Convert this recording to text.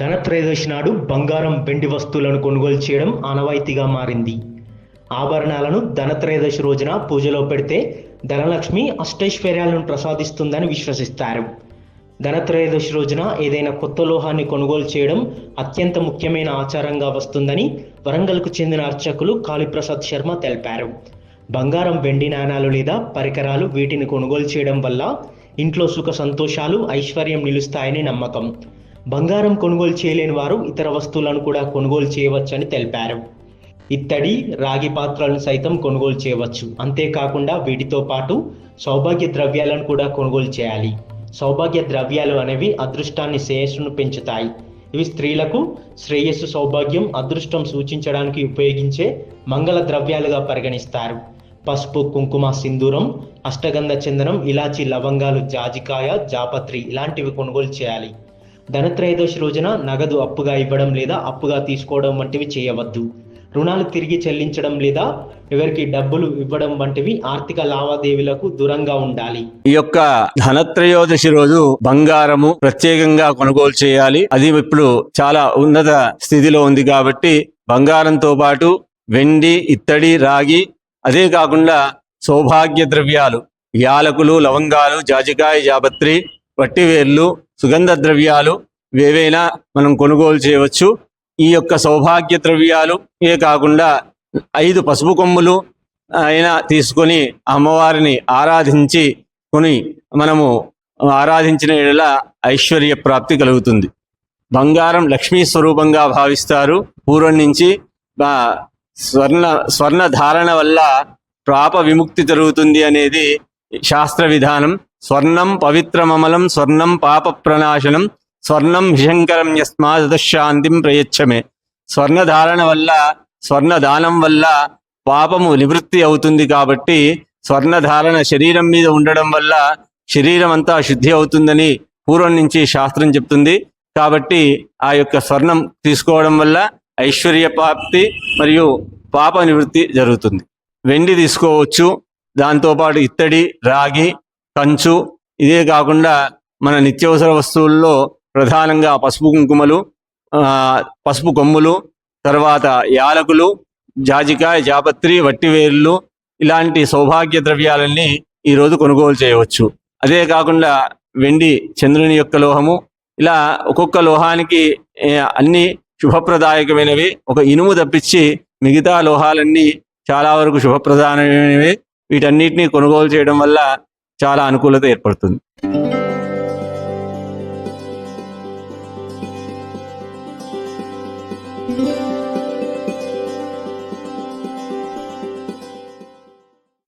ధనత్రయోదశి నాడు బంగారం వెండి వస్తువులను కొనుగోలు చేయడం ఆనవాయితీగా మారింది. ఆభరణాలను ధనత్రయోదశి రోజున పూజలో పెడితే ధనలక్ష్మి అష్టైశ్వర్యాలను ప్రసాదిస్తుందని విశ్వసిస్తారు. ధనత్రయోదశి రోజున ఏదైనా కొత్త లోహాన్ని కొనుగోలు చేయడం అత్యంత ముఖ్యమైన ఆచారంగా వస్తుందని వరంగల్కు చెందిన అర్చకులు కాళీప్రసాద్ శర్మ తెలిపారు. బంగారం వెండి నాణాలు లేదా పరికరాలు వీటిని కొనుగోలు చేయడం వల్ల ఇంట్లో సుఖ సంతోషాలు ఐశ్వర్యం నిలుస్తాయని నమ్మకం. బంగారం కొనుగోలు చేయలేని వారు ఇతర వస్తువులను కూడా కొనుగోలు చేయవచ్చని తెలిపారు. ఇత్తడి రాగి పాత్రలను సైతం కొనుగోలు చేయవచ్చు. అంతేకాకుండా వీటితో పాటు సౌభాగ్య ద్రవ్యాలను కూడా కొనుగోలు చేయాలి. సౌభాగ్య ద్రవ్యాలు అనేవి అదృష్టాన్ని శ్రేయస్సును పెంచుతాయి. ఇవి స్త్రీలకు శ్రేయస్సు సౌభాగ్యం అదృష్టం సూచించడానికి ఉపయోగించే మంగళ ద్రవ్యాలుగా పరిగణిస్తారు. పసుపు కుంకుమ సింధూరం అష్టగంధ చందనం ఇలాచి లవంగాలు జాజికాయ జాపత్రి ఇలాంటివి కొనుగోలు చేయాలి. ధనత్రయోదశి రోజున నగదు అప్పుగా ఇవ్వడం లేదా అప్పుగా తీసుకోవడం వంటివి చేయవద్దు. రుణాలు తిరిగి చెల్లించడం లేదా ఎవరికి డబ్బులు ఇవ్వడం వంటివి ఆర్థిక లావాదేవీలకు దూరంగా ఉండాలి. ఈ యొక్క ధనత్రయోదశి రోజు బంగారము ప్రత్యేకంగా కొనుగోలు చేయాలి. అది ఇప్పుడు చాలా ఉన్నత స్థితిలో ఉంది కాబట్టి బంగారంతో పాటు వెండి ఇత్తడి రాగి అదే కాకుండా సౌభాగ్య ద్రవ్యాలు యాలకులు లవంగాలు జాజికాయ జాపత్రి వట్టివేర్లు సుగంధ ద్రవ్యాలు ఏవైనా మనం కొనుగోలు చేయవచ్చు. ఈ యొక్క సౌభాగ్య ద్రవ్యాలు ఏ కాకుండా ఐదు పసుపు కొమ్ములు అయినా తీసుకొని అమ్మవారిని ఆరాధించి కొని మనము ఆరాధించిన ఎడల ఐశ్వర్య ప్రాప్తి కలుగుతుంది. బంగారం లక్ష్మీ స్వరూపంగా భావిస్తారు. పూర్వం నుంచి స్వర్ణ స్వర్ణ ధారణ వల్ల పాప విముక్తి జరుగుతుంది అనేది శాస్త్ర విధానం. స్వర్ణం పవిత్రమమలం స్వర్ణం పాప ప్రణాశనం స్వర్ణం హిశంకరం యస్మాదశాంతిం ప్రయచ్చమే. స్వర్ణ ధారణ వల్ల స్వర్ణ దానం వల్ల పాపము నివృత్తి అవుతుంది కాబట్టి స్వర్ణ ధారణ శరీరం మీద ఉండడం వల్ల శరీరం అంతా శుద్ధి అవుతుందని పూర్వం నుంచి శాస్త్రం చెప్తుంది. కాబట్టి ఆ యొక్క స్వర్ణం తీసుకోవడం వల్ల ఐశ్వర్య ప్రాప్తి మరియు పాప నివృత్తి జరుగుతుంది. వెండి తీసుకోవచ్చు దాంతోపాటు ఇత్తడి రాగి కంచు ఇదే కాకుండా మన నిత్యవసర వస్తువుల్లో ప్రధానంగా పసుపు కుంకుమలు పసుపు కొమ్ములు తర్వాత యాలకులు జాజికాయ జాపత్రి వట్టివేర్లు ఇలాంటి సౌభాగ్య ద్రవ్యాలన్నీ ఈరోజు కొనుగోలు చేయవచ్చు. అదే కాకుండా వెండి చంద్రుని యొక్క లోహము ఇలా ఒక్కొక్క లోహానికి అన్ని శుభప్రదాయకమైనవి. ఒక ఇనుము తప్పించి మిగతా లోహాలన్నీ చాలా వరకు శుభప్రదాయమైనవి వీటన్నిటిని కొనుగోలు చేయడం వల్ల చాలా అనుకూలత ఏర్పడుతుంది.